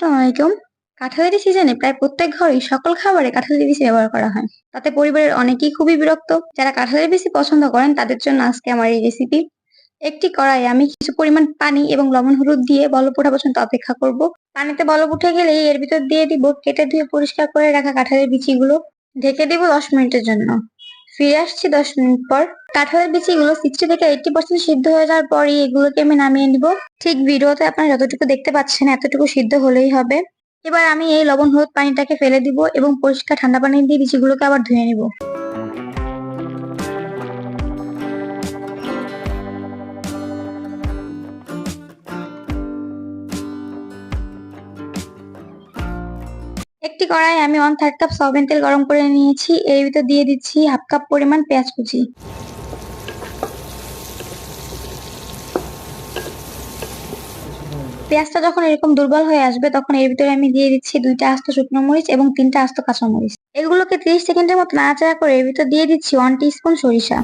আসসালামু আলাইকুম। কাঁঠালের সিজনে প্রায় প্রত্যেক ঘরেই সকল খাবারে কাঁঠালের বিচি ব্যবহার করা হয়। তাতে পরিবারের অনেকেই খুবই বিরক্ত। যারা কাঁঠালের বিচি পছন্দ করেন, তাদের জন্য আজকে আমার এই রেসিপি একটি কড়াইয়ে আমি কিছু পরিমাণ পানি এবং লবণ হলুদ দিয়ে বলক ওঠা পর্যন্ত অপেক্ষা করব। পানিতে বলক উঠে গেলেই এর ভিতর দিয়ে দিব, কেটে ধুয়ে পরিষ্কার করে রাখা কাঁঠালের বিচিগুলো। ঢেকে দিব দশ মিনিটের জন্য। ফিরে আসছি দশ মিনিট পর। কাঁঠালের বিচিগুলো সিক্সটি থেকে এইটটি পার্সেন্ট সিদ্ধ হয়ে যাওয়ার পরই এগুলোকে আমি নামিয়ে নিব। ঠিক ভিডিওতে আপনারা যতটুকু দেখতে পাচ্ছেন এতটুকু সিদ্ধ হলেই হবে। এবার আমি এই লবণ হলুদ পানিটাকে ফেলে দিব এবং পরিষ্কার ঠান্ডা পানি দিয়ে বিচিগুলোকে আবার ধুয়ে নিব। একটি কড়াই আমি ওয়ান থার্ড কাপ সয়াবিন তেল গরম করে নিয়েছি। এর ভিতর দিয়ে দিচ্ছি হাফ কাপ পরিমাণ পেঁয়াজ কুচি। পেঁয়াজটা যখন এরকম দুর্বল হয়ে আসবে, তখন এর ভিতরে আমি দিয়ে দিচ্ছি দুইটা আস্ত শুকনো মরিচ এবং তিনটা আস্ত কাঁচা মরিচ। এগুলোকে ত্রিশ সেকেন্ডের মতো নাড়াচাড়া করে এর ভিতর দিয়ে দিচ্ছি ওয়ান স্পুন সরিষা।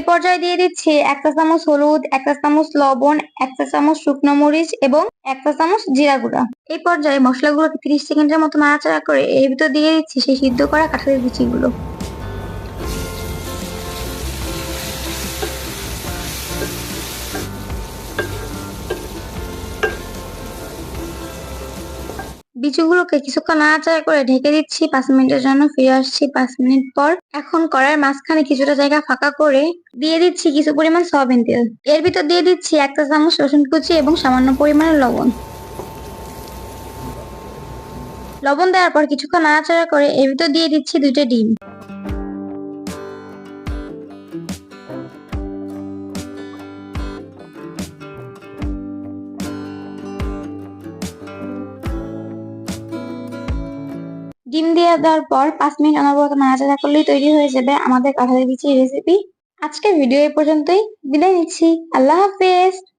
এই পর্যায়ে দিয়ে দিচ্ছি এক চা চামচ হলুদ, এক চা চামচ লবণ, এক চা চামচ শুকনো মরিচ এবং এক চা চামচ জিরা গুঁড়া। এই পর্যায়ে মশলাগুলোকে তিরিশ সেকেন্ডের মতো নাড়াচাড়া করে এর ভিতর দিয়ে দিচ্ছি সেই সিদ্ধ করা কাঁঠালের বিচিগুলো বিচুগুলোকে কিছুক্ষণ নাড়াচাড়া করে ঢেকে দিচ্ছি। পাঁচ মিনিটের জন্য ফিরে আসছি পাঁচ মিনিট পর। এখন কড়াইয়ের মাঝখানে কিছুটা জায়গা ফাঁকা করে দিয়ে দিচ্ছি কিছু পরিমাণ সয়াবিন তেল। এর ভিতর দিয়ে দিচ্ছি একটা চামচ রসুন কুচি এবং সামান্য পরিমাণের লবণ। লবণ দেওয়ার পর কিছুক্ষণ নাড়াচাড়া করে এর ভিতর দিয়ে দিচ্ছি দুইটা ডিম। ডিম দিয়ে দেওয়ার পর পাঁচ মিনিট অনবরত নাড়াচাড়া করলেই তৈরি হয়ে যাবে আমাদের কাঁঠালের বিচির রেসিপি আজকের ভিডিও এই পর্যন্তই। বিদায় নিচ্ছি। আল্লাহ হাফেজ।